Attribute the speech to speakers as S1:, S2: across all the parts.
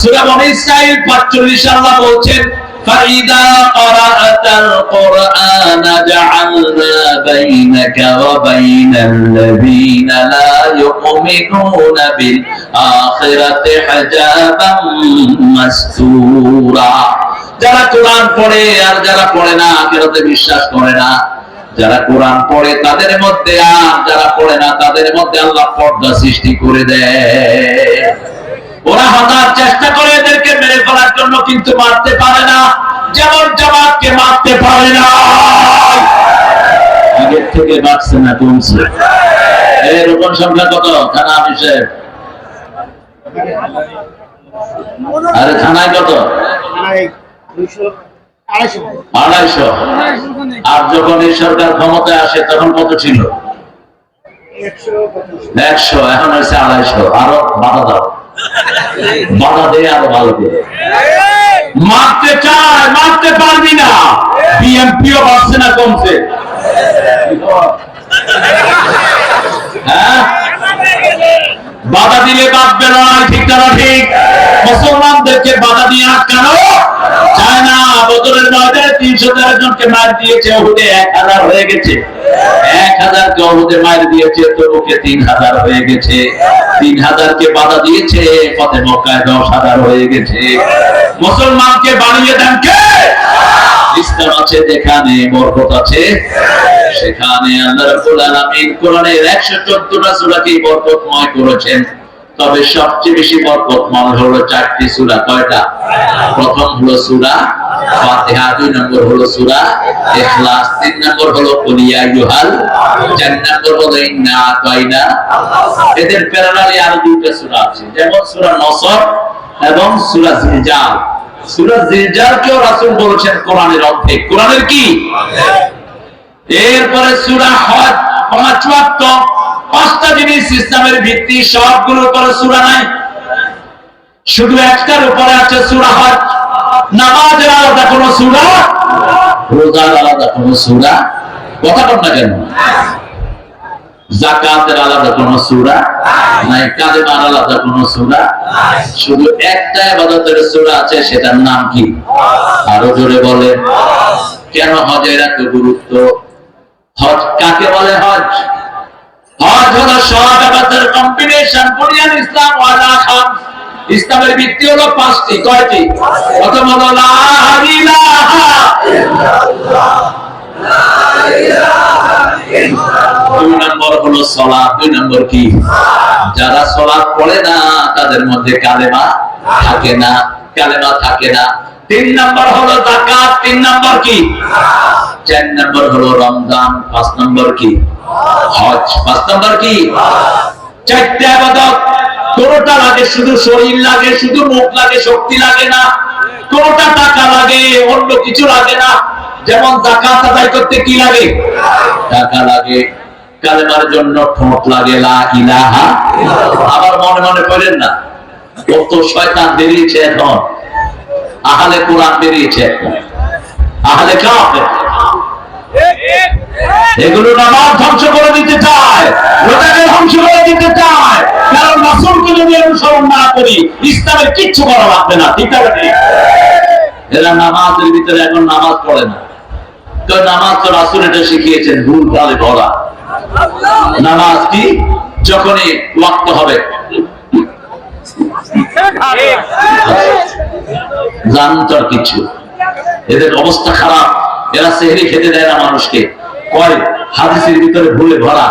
S1: সূরা বনী ইসরাঈল 45 আল্লাহ বলছেন فإذا قرأت القرآن جعلنا بينك وبين الذين لا يؤمنون بالآخرة حجابا مستورا যারা কোরআন পড়ে আর যারা পড়ে না আখিরাতে বিশ্বাস করে না যারা কোরআন পড়ে তাদের মধ্যে আর যারা পড়ে না তাদের মধ্যে আল্লাহ পর্দা সৃষ্টি করে দেয় ওরা হঠাৎ চেষ্টা করে এদেরকে মেরে ফেলার জন্য কিন্তু মারতে পারে না। যেমন জামাতকে মারতে পারে না। আগের থেকে না, কমছে। রোপণ সংখ্যা কত? থানা আরে থানায় কত? আড়াইশো। আর যখন এই সরকার ক্ষমতায় আসে, তখন কত ছিল? একশো, এখন হয়েছে আড়াইশো। আরও বাধা দাও। বাধা দেয় আরও ভালো করে। মারতে চায়, মারতে পারবি না। বিএমপিও বাড়ছে না কমছে। হ্যাঁ? বাধা দিলে বাঁচবে না ঠিক না ঠিক? মুসলমানদেরকে বাধা দিয়ে আটকানো? চায় না ময়দানে তিনশো তেরো জনকে মার দিয়েছে, ওহুদে এক হাজার হয়ে গেছে। এক হাজারকে ওহুদে মার দিয়েছে তবুকে তিন হাজার হয়ে গেছে। তিন হাজারকে বাধা দিয়েছে পথে মক্কায় দশ হাজার হয়ে গেছে। মুসলমানকে বানিয়ে দেন কে? ইসলাম আছে, যেখানে বরকত আছে। সেখানে আল্লাহ রাব্বুল আলামিন কোরআনের 114টা সূরাকে বরকতময় করেছেন। তবে সবচেয়ে বেশি বরকতময় হলো চারটি সূরা, কয়টা? প্রথম হলো সূরা ফাতিহা, দুই নম্বর হলো সূরা ইখলাস, তিন নম্বর হলো কুল ইয়া চার নম্বর হলো ইন্না আতাইনা। এদের প্যারালালি আরও দুইটা সূরা আছে, যেমন সূরা নসর এবং সূরা জিলজাল। সূরা বলেছেন কোরআনের কোরআনের কি? এরপরে সূরা হজ পাঁচ ওয়াক্ত পাঁচটা জিনিস ইসলামের ভিত্তি, সবগুলোর উপরে সূরা নাই। শুধু একটার উপরে আছে সূরা হজ। নামাজের আলাদা কোনো সূরা? রোজার আলাদা কোনো সূরা? কথা কেন? জাকাতের আলাদা কোনো সূরা নাই। কালেমার আলাদা কোনো সূরা শুধু একটা ইবাদতের সূরা আছে সেটার নাম কি? আরও জোরে বলেন। কেন হজের এত গুরুত্ব? হজ কাকে বলে হজ? হজ হলো সব ইবাদতের কম্বিনেশন বুনিয়ান ইসলাম ওয়ালা খাম ইসলামের ভিত্তি হলো পাঁচটি কয়টি? প্রথম হলো লা ইলাহা দুই নম্বর হলো সলাৎ, দুই নম্বর কি? যারা পড়ে না, তাদের মধ্যে কালেমা থাকে না, কালেমা থাকে না। তিন নম্বর হলো তিন নম্বর কি? চার নম্বর হলো রমজান, পাঁচ নম্বর কি? হজ, পাঁচ নম্বর কি? চারটে কোনটা লাগে শুধু শরীর লাগে, শুধু মুখ লাগে, শক্তি লাগে না। কোনটা টাকা লাগে, অন্য কিছু লাগে না। যেমন জাকাত আদায় করতে কি লাগে? টাকা লাগে। কালেমার জন্য ঠোঁট লাগে আবার মনে মনে করেন না কত শয়তান বেরিয়েছে এখন। আহলে কোরআন বেরিয়েছে এখন। আহলে কাফের। এগুলো নামাজ ধ্বংস করে দিতে চায়, রোজাকে ধ্বংস করে দিতে চায়। কারণ রাসূলকে যদি অনুসরণ না করি, ইসলামের কিচ্ছু করা লাগবে না, ঠিক আছে এরা নামাজের ভিতরে এখন নামাজ পড়ে না। তো নামাজ তো রাসূল এটা শিখিয়েছেন, ভুল ভালে ভরা নামাজ কি? যখনই ওয়াক্ত হবে। জানতর কিছু। এদের অবস্থা খারাপ। এরা সেহরি খেতে দেয় না মানুষকে। কয়? হাদিসের ভিতরে ভুলে ভরা।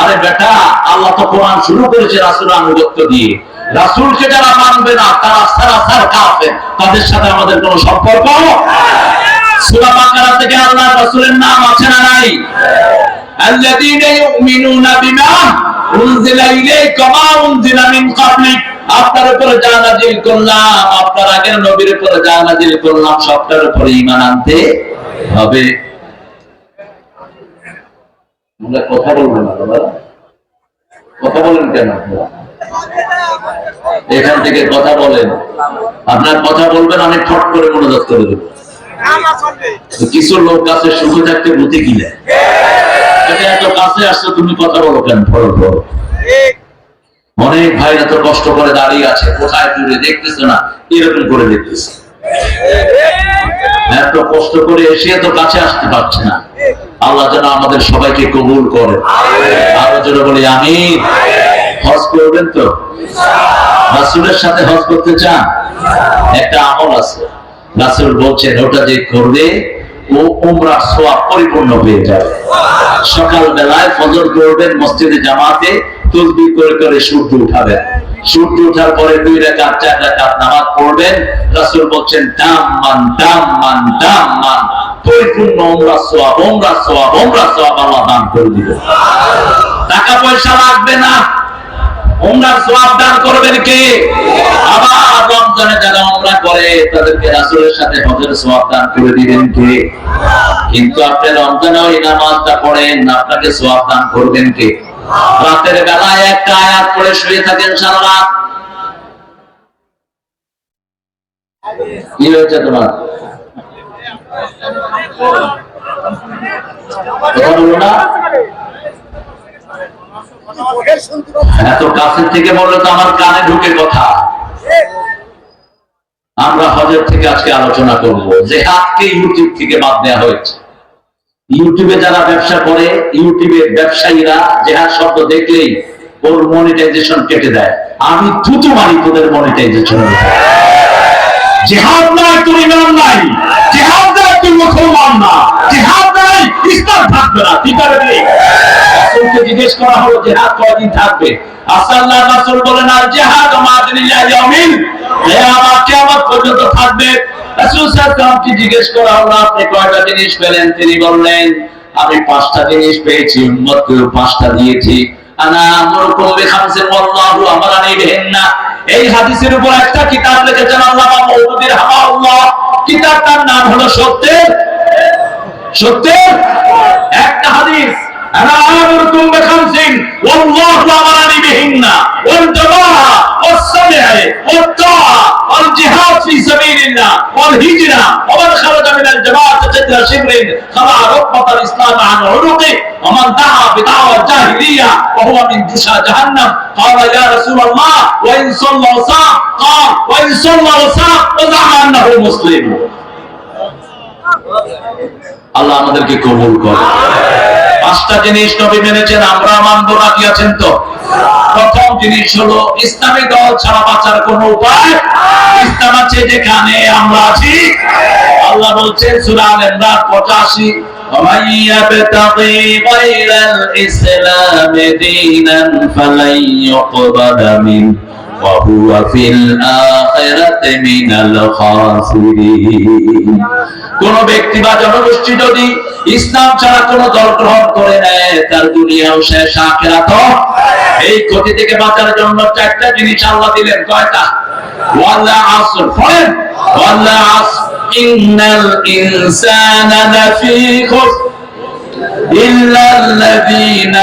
S1: আরে বেটা, আল্লাহ তো কোরআন শুরু করেছে রাসুল আনুগত্য দিয়ে। রাসুলকে যারা মানবে না, তারা সারাসার কাফের। তাদের সাথে আমাদের কোনো সম্পর্ক? সূরা বাকারা থেকে রাসূলের নাম আছে না নাই? আল্লাযীনা ইউমিনুনা বিমা উনজিলা ইলাইকা, মা উনজিলা মিন ক্বাবলিক আপনার উপরে যা করলাম, আপনার আগের নবীর উপরে যা করলাম, সবটার উপরে ঈমান আনতে হবে। আমরা কথা বলব না কথা বলেন কেন? এখান থেকে কথা বলেন। আপনার কথা বলবেন আমি ঠট করে মনোযোগ করে দেবো তো কিছু লোক আছে শুধু থাকতে বুঝে কিনে এত কাছে তুমি কথা বলো কেন অনেক কষ্ট করে দাঁড়িয়ে আছে, কোথায় দেখতেছে না, এরকম করে দেখতেছে। এত কষ্ট করে এসে তো কাছে আসতে পারছে না। আল্লাহ যেন আমাদের সবাইকে কবুল করে। আরও যেন বলি আমি হজ করবেন তো? রাসুলের সাথে হজ করতে চান? একটা আমল আছে। রাসুল বলছেন ওটা যে করবে, ও উমরা সোয়াব পরিপূর্ণ হয়ে যাবে। সকাল বেলায় ফজর করবেন মসজিদে জামাতে তসবি করে করে সূর্য উঠাবেন। সূর্য ওঠার পরে দুই রেখাত চার রেখাত নামাজ পড়বেন। রাসূল বলছেন, দাম মান দাম মান দাম মান, পরিপূর্ণ উমরা সোয়াব উমরা সোয়াব উমরা সোয়াব আল্লাহ দান করে দিবেন। টাকা পয়সা লাগবে না। উমরার সোয়াব দান করবেন কে? আবার রমজানে যারা উমরা করে, তাদেরকে রাসূলের সাথে হজের সোয়াব দান করে দিবেন কে? কিন্তু আপনি রমজানে ওই নামাজটা পড়েন, আপনাকে সোয়াব দান করবেন কে? রাতের বেলায় একটা আয়াত পড়ে শুয়ে থাকেন সারা রাত কি হয়েছে তোমার? না? এত কাছের থেকে বললে তো আমার কানে ঢুকে কথা। আমরা হজের থেকে আজকে আলোচনা করব, যে হাতকে ইউটিউব থেকে বাদ দেওয়া হয়েছে। ইউটিউবে যারা ব্যবসা করে ইউটিউবের ব্যবসায়ীরা জেহাদ শব্দ দেখলেই ওর মনিটাইজেশন কেটে দেয়। আমি থুতু মারি তোদের মনিটাইজেশন জেহাদ নাই তুমি নাম নাই, জেহাদ নাই তুমি মুসলমান না, জেহাদ নাই থাকবে না রাসূলকে জিজ্ঞেস করা হলো থাকবে? আসাল্লাহ বলেন, আর কিয়ামত পর্যন্ত থাকবে। সাল্লাল্লাহু জিজ্ঞেস করা হলো, আপনি কয়টা জিনিস পেলেন? তিনি বললেন, আমি পাঁচটা জিনিস পেয়েছি উম্মতকে পাঁচটা দিয়েছি। আনা এই হাদিসের উপর একটা কিতাব লিখেছেন, আল্লামা মওদুদির হামাউল্লাহ কিতাবটার নাম হলো সত্যের সত্যের একটা হাদিস أنا آمركم بخمس والله أمرني بهن والجماعة والسمع والطاعة والجهاد في سبيل الله والهجرة ومن خرج من الجماعة قدر شبر خلع ركبة الإسلام عن عنقه ومن دعا بدعوى الجاهلية وهو من جشا جهنم قال يا رسول الله وإن صلى وصام قال وإن صلى وصام وزعم أنه مسلم আল্লাহ আমাদেরকে কবুল করে পাঁচটা জিনিস নবী মেনেছেন আমরা মানব রাজি আছেন তো প্রথম জিনিস হলো ইসলামী দল ছাড়া বাঁচার কোন উপায় ইসলাম আছে যেখানে আমরা আছি আল্লাহ বলছেন সূরা আল ইমরান 85 ومن يبتغي غير الإسلام دينا فلن يقبل منه وهو في الآخرة من الخاسرين কোন ব্যক্তি বা জনগোষ্ঠী যদি ইসলাম ছাড়া কোন দল গ্রহণ করে নেয় তার দুনিয়াও শেষ আখেরাত এই ক্ষতি থেকে বাঁচার জন্য চারটা জিনিস আল্লাহ দিলেন কয়টা ওয়াল্লা আসর পড়েন ওয়াল্লা আসর ইন্নাল ইনসানা লাফি খুসর إلا الذين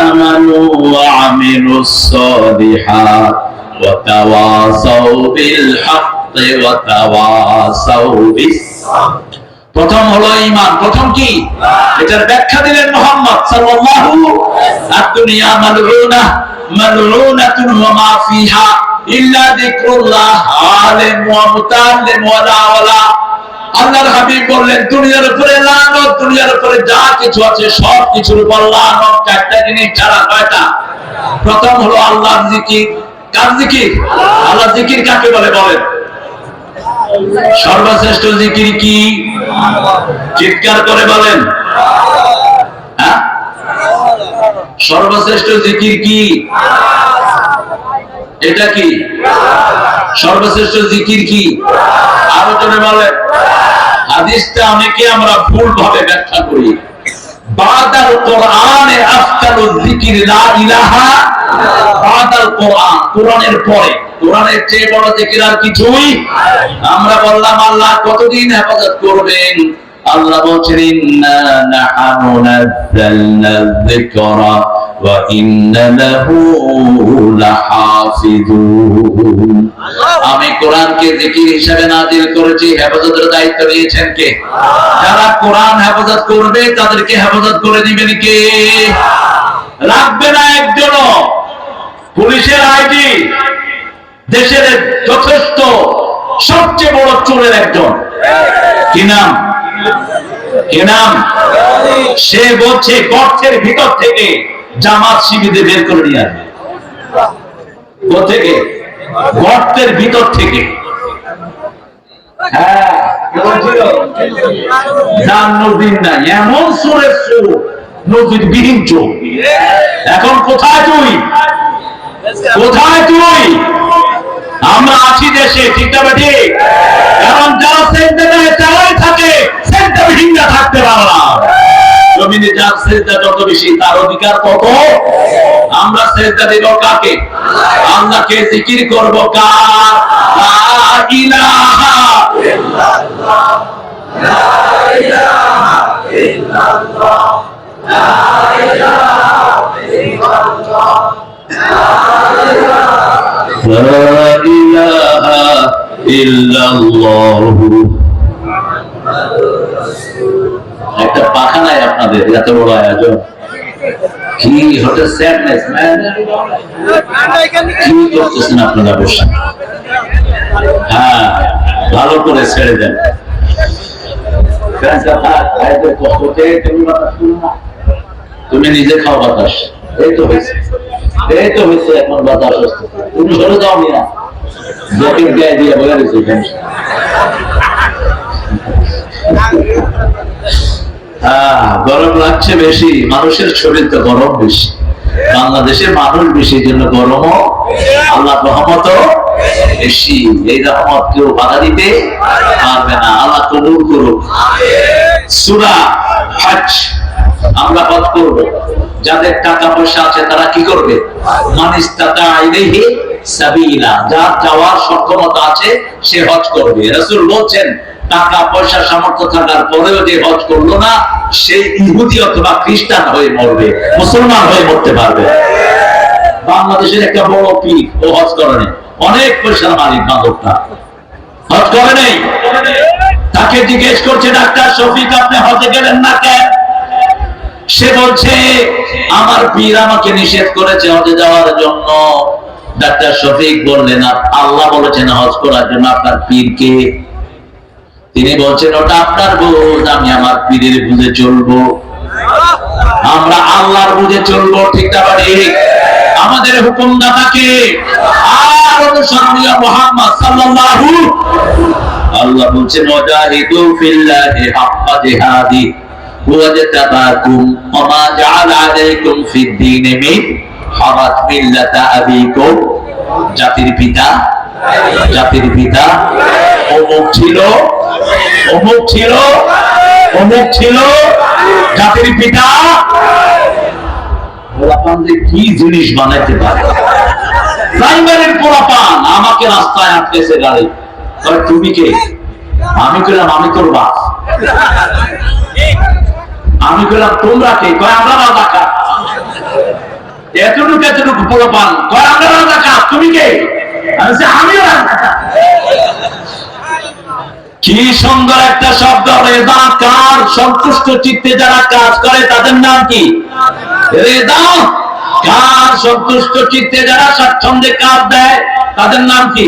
S1: آمنوا وعملوا الصالحات وتواصوا بالحق وتواصوا بالصبر প্রথম হলো ইমান প্রথম কি এটার ব্যাখ্যা দিলেন মোহাম্মদ সাল্লাল্লাহু আদ-দুনিয়া মালউনা মালউনাতুন ওয়া মা ফিহা ইল্লা যিকরুল্লাহ আলিম ওয়া মুতাল্লিম ওয়া দাওয়ালা আল্লাহর হাবিব বললেন দুনিয়ার উপরে লানত দুনিয়ার উপরে যা কিছু আছে সব কিছুর উপর লানত চারটা জিনিস ছাড়া কয়টা প্রথম হলো আল্লাহর জিকির কার জিকির? আল্লাহর জিকির কাকে বলে বলেন? সর্বশ্রেষ্ঠ জিকির কি? চিৎকার করে বলেন। হ্যাঁ? সর্বশ্রেষ্ঠ জিকির কি? এটা কি? সর্বশ্রেষ্ঠ জিকির কি? আরও জনে বলেন। হাদিসটা অনেকে আমরা ভুল ভাবে ব্যাখ্যা করি। বাদাল কোরআনে আফতালু যিকির লা ইলাহা কোরআনের পরে। কোরআনের চেয়ে বড় জিকির আর কিছুই আমরা বললাম, আল্লাহ কতদিন হেফাজত করবেন? আল্লাহ বলছেন নাযালনা যিকরা ওয়া ইন্না লাহু লাহাফিজুন। আমি কোরআনকে জিকির হিসেবে নাজিল করেছি। হেফাজতের দায়িত্ব নিয়েছেন কে? যারা কোরআন হেফাজত করবে, তাদেরকে হেফাজত করে দিবেন কে? রাখবে না একজনও। পুলিশের আইডি দেশের যথেষ্ট সবচেয়ে বড় চোরের একজন। কি নাম? কি নাম? সে বলছে, গর্তের ভিতর থেকে জামাত শিবিরে বের করে নিয়ে আসবে। থেকে? গর্তের ভিতর থেকে। হ্যাঁ এখন কোথায় তুই? কোথায় তুই? আমরা আছি দেশে, ঠিক না কারণ যারা সেন্টে দেয়, তারাই থাকে। সেন্টে বিহীনরা থাকতে পারলাম জমিনে যার সেজদা যত বেশি, তার অধিকার তত আমরা সেজদা দেব কাকে? আল্লাহকে জিকির করব কার? লা ইলাহা لا إله إلا الله একটা পাখা নাই আপনাদের এত বড় আয়োজন কি হতে স্যাডনেস কি করতেছেন আপনারা বসে হ্যাঁ ভালো করে ছেড়ে দেন ফ্যানটা থাক, ভাইদের কষ্ট পেয়ে তুমি বাতাস শুনো না। তুমি নিজে খাও বাতাস এই তো হয়েছে হয়েছে এখন আসছে তুমি সরে যাও জ্যাকেট গায়ে দিয়ে বলে দিয়েছে গরম লাগছে বেশি। মানুষের শরীর তো গরম বেশি। বাংলাদেশের মানুষ বেশি জন্য গরমও আল্লাহ রহমত বেশি। এই রহমত কেউ বাধা দিতে পারবে না। আল্লাহ কবুল করুক। সুরা হজ আমরা হজ করব। যাদের টাকা পয়সা আছে, তারা কি করবে? যার যাওয়ার সক্ষমতা আছে, সে হজ করবে। রাসূল বলছেন টাকা পয়সা সামর্থ্য থাকার পরেও যে হজ করল না ইহুদি অথবা খ্রিস্টান হয়ে মরবে, মুসলমান হয়ে মরতে পারবে। বাংলাদেশের একটা বড় পীর, ও হজ করেনি অনেক পয়সার মালিক মাদকটা হজ করে নেই? তাকে জিজ্ঞেস করছে, ডাক্তার শফিক, আপনি হজে গেলেন না কেন? সে বলছে, আমার পীর আমাকে নিষেধ করেছে হজে যাওয়ার জন্য। ডাক্তার শফিক বললেন "আপ- আল্লাহ বলেছেন হজ করার জন্য আপনার পীরকে। তিনি বলছেন, ওটা আপনার বোঝ, আমি আমার পীরের বুঝে চলবো। আমরা আল্লাহর বুঝে চলবো, ঠিক না আমাদের হুকুমদাতাকে আর অনুসরণীয় মোহাম্মদ সাল্লাল্লাহু আল্লাহ বলছেন, ওয়াজাহিদু ফিল্লাহি হাক্কা জিহাদি। জাতির পিতা জাতির পিতা, অমুক ছিল অমুক ছিল অমুক ছিল, জাতির পিতা। কি জিনিস বানাইতে পারে? প্রাইমারির আমাকে রাস্তায় আটকেছে গাড়ি। তুমি কে? আমি আমি তোর বাপ। আমি কইলাম তোমরা কে? কয়, আমরা রাজাকা এতটুকু এতটুকু পোলাপান কয়, আমরা রাজাকা তুমি কে? আমি আমিও কি সুন্দর একটা শব্দ রেদা কার সন্তুষ্ট চিত্তে যারা কাজ করে, তাদের নাম কি? রেদা। কার সন্তুষ্ট চিত্তে যারা স্বাচ্ছন্দ্যে কাজ দেয়, তাদের নাম কি?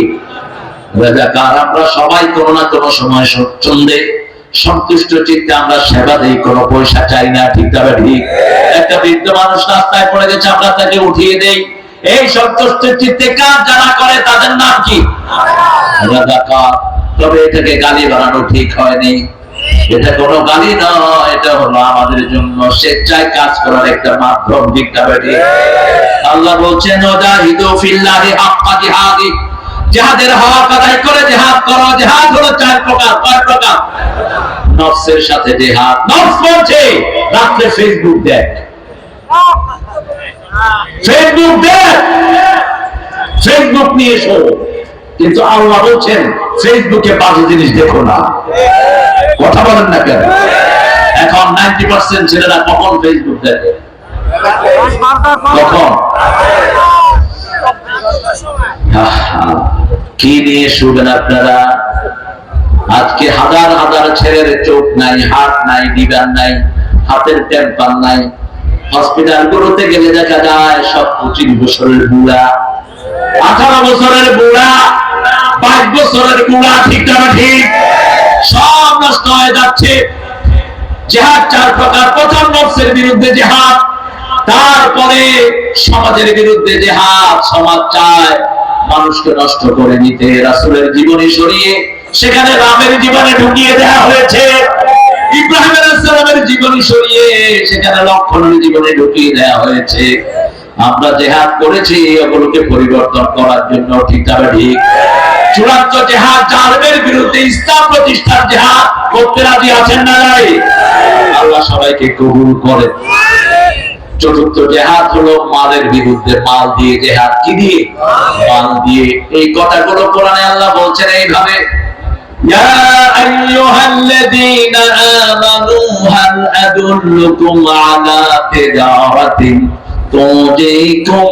S1: রেদা কার? আমরা সবাই কোনো না কোনো সময় স্বচ্ছন্দে সন্তুষ্ট চিত্তে আমরা সেবা দিই, কোনো পয়সা চাই না, ঠিক তবে ঠিক? একটা বৃদ্ধ মানুষ রাস্তায় পড়ে গেছে, আমরা তাকে উঠিয়ে দেই। এই সন্তুষ্ট চিত্তে কাজ যারা করে, তাদের নাম কি? তবে এটাকে গালি বানানো ঠিক হয়নি। এটা কোনো গালি নয়, এটা হলো আমাদের জন্য স্বেচ্ছায় কাজ করার একটা মাধ্যম দিকটা বেটে আল্লাহ বলছেন ওজাহিদু ফিল্লাহি হাক্কা জিহাদি। যাহাদের হক আদায় করে, জেহাদ করো জেহাদ হলো চার প্রকার, কয় প্রকার? নফসের সাথে জেহাদ, নফস বলছে, রাত্রে ফেসবুক দেখ। ফেসবুক দেখ। ফেসবুক নিয়ে এসো। কিন্তু আল্লাহ বলছেন ফেসবুকে বাজে জিনিস দেখো না। কথা বলেন না কেন? এখন নাইনটি পার্সেন্ট ছেলেরা কখন ফেসবুক দেখে? কখন? কি নিয়ে শুবেন আপনারা? আজকে হাজার হাজার ছেলের চোখ নাই, হাত নাই দিবান নাই, হাতের টেম্পার নাই। হসপিটাল গুলোতে গেলে দেখা যায় সব পঁচিশ বছরের বুড়া, আঠারো বছরের বুড়া, বাইশ বছরের বুড়া, ঠিক না ঠিক? সব নষ্ট হয়ে যাচ্ছে। জেহাদ চার প্রকার, প্রথম নফসের বিরুদ্ধে জেহাদ, তারপরে সমাজের বিরুদ্ধে জেহাদ। সমাজ চায় মানুষকে নষ্ট করে নিতে রাসূলের জীবনী সরিয়ে সেখানে রামের জীবনে ঢুকিয়ে দেওয়া হয়েছে। জীবনী সরিয়ে সেখানে লক্ষণের জীবনে ঢুকিয়ে দেওয়া হয়েছে। আমরা জেহাদ করেছি পরিবর্তন করার জন্য, ঠিক ঠিক চূড়ান্ত জেহাদ জালেমের বিরুদ্ধে ইসলাম প্রতিষ্ঠার জেহাদ করতে রাজি আছেন না আল্লাহ সবাইকে কবুল করে চতুর্থ জেহাদ হলো মালের বিরুদ্ধে মাল দিয়ে জেহাদ কি দিয়ে মাল দিয়ে এই কথাগুলো কোরআনে আল্লাহ বলছেন এইভাবে يا أيها الذين آمنوا هل أدلكم على تجارة تنجيكم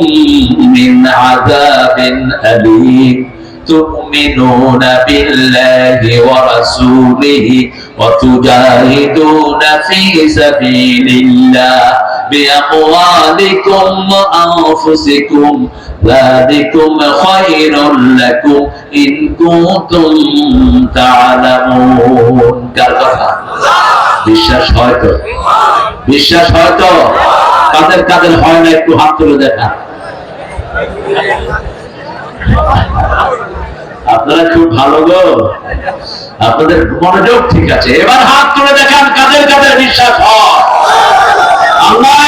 S1: من عذاب أليم تؤمنون بالله ورسوله وتجاهدون في سبيل الله بأموالكم وأنفسكم ذلكم خير لكم إن كنتم تعلمون কার কথা বিশ্বাস হয়তো বিশ্বাস হয়তো কাদের কাদের হয় না একটু হাত তুলে দেখা আপনারা খুব ভালো গো আপনাদের মনোযোগ ঠিক আছে এবার হাত তুলে দেখান কাদের কাদের বিশ্বাস হয় আল্লাহ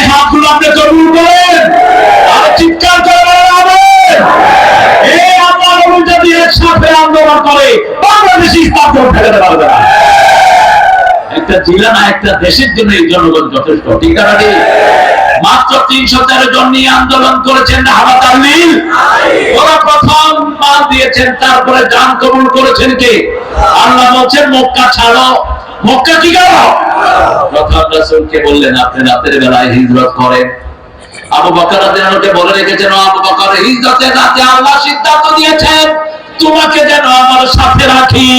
S1: আপনি কবুল করেন। আর চিৎকার করে বলেন আমিন। এই আল্লাহ নবী যদি একসাথে আন্দোলন করে, বাংলাদেশ ইসলাম ঠেকাতে পারবে না। একটা জেলা না, একটা দেশের জন্য এই জনগণ যথেষ্ট। ঠিক আছে মাত্র তিনশো নিয়ে আন্দোলন করেছেন ওরা প্রথম দিয়েছেন, তারপরে যান কবুল করেছেন কে? আল্লাহ বলছেন, মক্কা ছাড়ো। মক্কা কি গেল? রাসূলকে বললেন, আপনি রাতের বেলায় হিজরত করেন। আবু বকর বলে রেখেছেন আবু বকর রাতে আল্লাহ সিদ্ধান্ত দিয়েছেন, তোমাকে যেন আমার সাথে রাখি।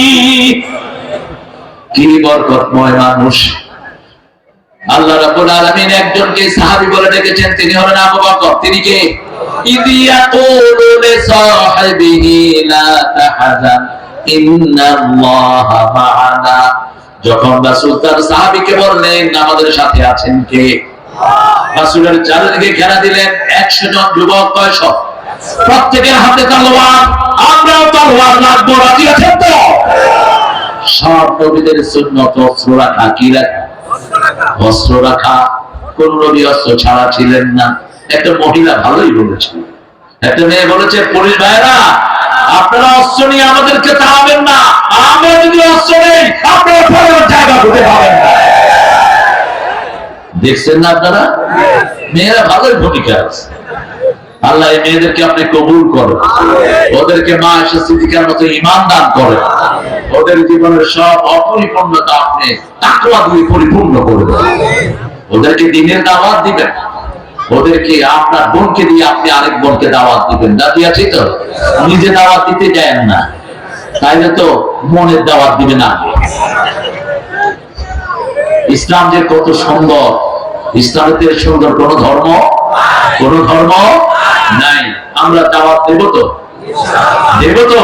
S1: কি বরকতময় মানুষ। আল্লাহ রাব্বুল আলামিন একজনকে সাহাবী বলে ডেকেছেন, তিনি হলেন আবু বকর। তিনি কে? ইদিয়া কুলু লিসাহিবিহি লা তাহজান ইন্নাল্লাহা মা'ানা। যখন রাসূল তার সাহাবীকে বললেন, আমাদের সাথে আছেন কে? রাসূলের চারিদিকে ঘেরা দিলেন 100 জন যুবক, কয়শ? প্রত্যেকের হাতে তলোয়ার। আমরাও তলোয়ার রাখব, রাজি আছেন তো? সব নবীদের সুন্নত, অস্ত্র রাখা, কি রাখা? অস্ত্র রাখা। কোন নবী অস্ত্র ছাড়া ছিলেন না। একটা মহিলা ভালোই বলেছিল। একটা মেয়ে বলেছে পুলিশ ভাইরা আপনারা অস্ত্র নিয়ে আমাদেরকে তাড়াবেন না আমরা যদি অস্ত্র নেই আপনারা পরের জায়গা খুঁজে পাবেন না দেখছেন না আপনারা? মেয়েরা ভালোই ভূমিকা আছে। আল্লাহ এই মেয়েদেরকে আপনি কবুল করেন। ওদেরকে মা এসে সিদ্দিকার মতো ইমান দান করেন। ওদের জীবনের সব অপরিপূর্ণতা আপনি তাকওয়া দিয়ে পরিপূর্ণ করে দেন। ওদেরকে দিনের দাওয়াত দিবেন। ওদেরকে আপনার বোনকে দিয়ে আপনি আরেক বোনকে দাওয়াত দিবেন। রাজি আছে তো? নিজে দাওয়াত দিতে যায় না। তাইলে তো মনের দাওয়াত দিবেন না ইসলাম যে কত সুন্দর। ইসলামের সুন্দর কোন ধর্ম কোন ধর্ম নাই। আমরা দাওয়াত দেব তো? দেব তো?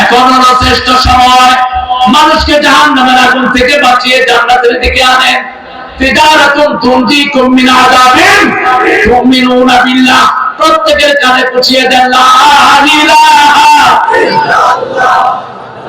S1: এখন শ্রেষ্ঠ সময়। মানুষকে জাহান নামের আগুন থেকে বাঁচিয়ে জান্নাতের দিকে আনেন। প্রত্যেকের কানে পুছিয়ে দেন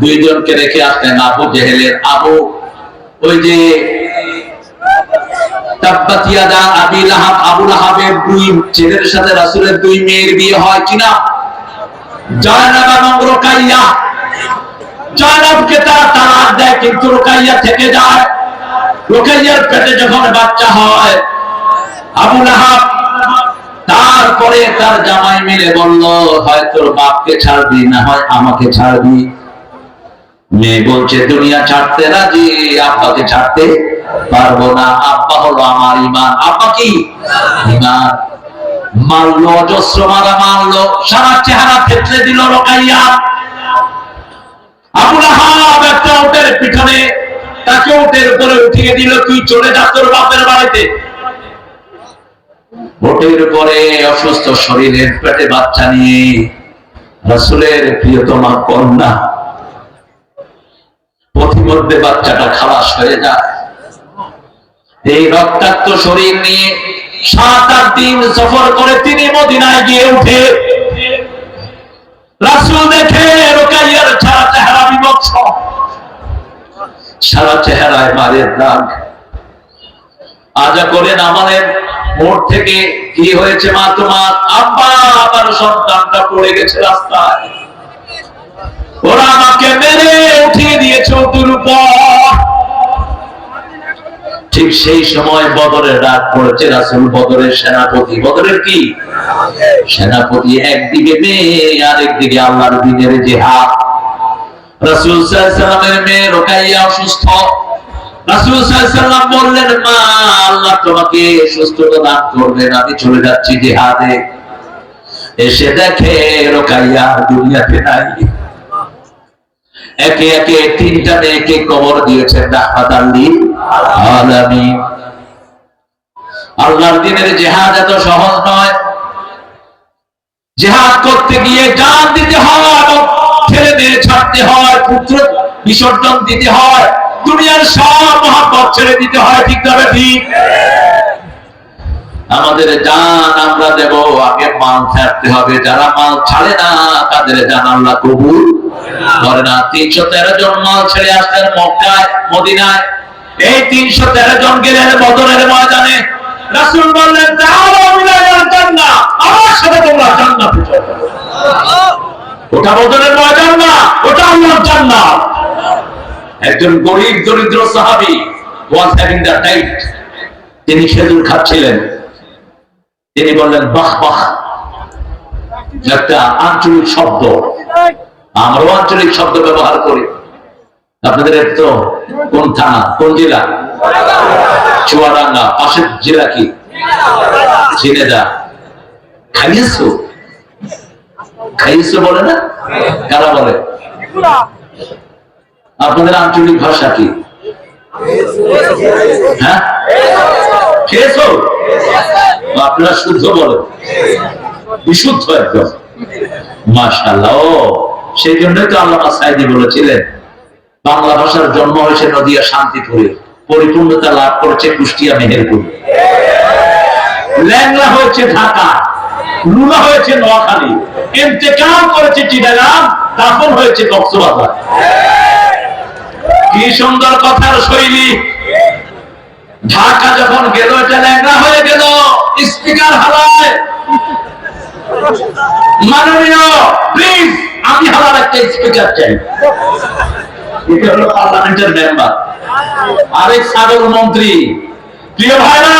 S1: দুইজনকে রেখে আসলেন আবু জেহেলের আবু। ওই যে দুই ছেলের সাথে রাসূলের দুই মেয়ের বিয়ে হয় কিনা? রুকাইয়া। জয়নাবকে তারা তালাক দেয়, কিন্তু রুকাইয়া থেকে যায়। রুকাইয়ার পেটে যখন বাচ্চা হয়, আবু লাহাব তারপরে তার জামাই মিলে বলল, হয় তোর বাপকে ছাড়বি না হয় আমাকে ছাড়বি? মেয়ে বলছে, দুনিয়া ছাড়তে রাজি, আব্বাকে ছাড়তে পারব না। আব্বা হলো আমার ইমান আব্বা কি? ইমান মারলো, অজস্র মারা মারলো, সারা চেহারা থেতলে দিল রকাইয়া। আবুল আহাব একটা উটের পিছনে তাকে উটের উপরে উঠিয়ে দিল, তুই চলে যা তোর বাপের বাড়িতে। উটের উপরে অসুস্থ শরীরের পেটে বাচ্চা নিয়ে রসুলের প্রিয়তমা কন্যা। পথিমধ্যে বাচ্চাটা খালাস হয়ে যায়। এই রক্তাক্ত শরীর নিয়ে সাত আট দিন সফর করে তিনি মদিনায় গিয়ে উঠে। রাসুল দেখে সারা চেহারায় মারের দাগ। আজা করেন আমাদের মোড় থেকে কি হয়েছে মা তোমার? আব্বা, আমার সন্তানটা পড়ে গেছে রাস্তায়। ওরা আমাকে মেরে উঠিয়ে দিয়েছে ওদের ঠিক সেই সময় বদরের রাত পড়েছে রাসুল, বদরের সেনাপতি। বদরের কি? সেনাপতি একদিকে মেয়ে আরেকদিকে আল্লাহর দিনের জেহাদ। রাসুল সাল্লামের মেয়ে রোকাইয়া অসুস্থ। রাসুল সাল্লাম বললেন, মা, আল্লাহ তোমাকে আমি চলে যাচ্ছি এসে দেখে রোকাইয়া একে একে তিনটা মেয়েকে কবর দিয়েছেন রাহমাত আল্লাহর দিনের জেহাদ এত সহজ নয়। জেহাদ করতে গিয়ে জান দিতে হয় ছেড়ে দিয়ে ছাড়তে হয়, পুত্র বিসর্জন দিতে হয়, দুনিয়ার সব মহাপত ছেড়ে দিতে হয়, ঠিক তবে ঠিক আমাদের জান আমরা দেব, আগে মাল ছাড়তে হবে, যারা মাল ছাড়ে না, তাদের জান আল্লাহ কবুল করে না। তিনশো তেরো জন মাল ছেড়ে আসলেন মক্কায়, মদিনায়। এই তিনশো তেরো জন গেলেন বদরের ময়দানে। রাসূল বললেন আমার সাথে তোমরা জান্নাতে চলো। ওটা বদরের ময়দান না ওটা আল্লাহর জান্নাত। একজন গরিব, দরিদ্র সাহাবী, ওয়াজ হ্যাভিং দ্য টাইট। তিনি খেজুর খাচ্ছিলেন। তিনি বললেন, বাহ বাহ। একটা আঞ্চলিক শব্দ। আমরাও আঞ্চলিক শব্দ ব্যবহার করি। আপনাদের তো কোন থানা, কোন জেলা? চুয়াডাঙ্গা, পাশের জেলা কি? ঝিনেদা খাইয়েছো? খাইয়েছো বলে না? কারা বলে? আপনাদের আঞ্চলিক ভাষা কি? হ্যাঁ? খেয়েছো আপনারা শুদ্ধ বলেন বিশুদ্ধ একদম। মাশাল্লাহ সেই জন্যই তো আল্লাহ সাইদি বলেছিলেন বাংলা ভাষার জন্ম হয়েছে নদিয়া শান্তিপুরে। পরিপূর্ণতা লাভ করেছে কুষ্টিয়া মেহেরপুর। ল্যাংলা হয়েছে ঢাকা। লুনা হয়েছে নোয়াখালী। ইন্তেকাল করেছে চিটাগাং দাফন হয়েছে কক্সবাজার। কি সুন্দর কথার শৈলী। ঢাকা যখন গেল এটা ল্যাংড়া হয়ে গেল, স্পিকার হালায় মাননীয় প্লিজ আমি হালার একটা স্পিকার চাই। এটা হলো পার্লামেন্টের মেম্বার আরেক সাগর মন্ত্রী। প্রিয় ভাইরা,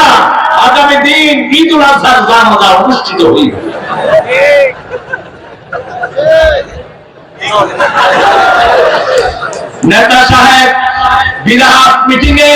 S1: আগামী দিন ঈদ উল আজহার অনুষ্ঠিত হইবে। নেতা সাহেব বিরাট মিটিং এ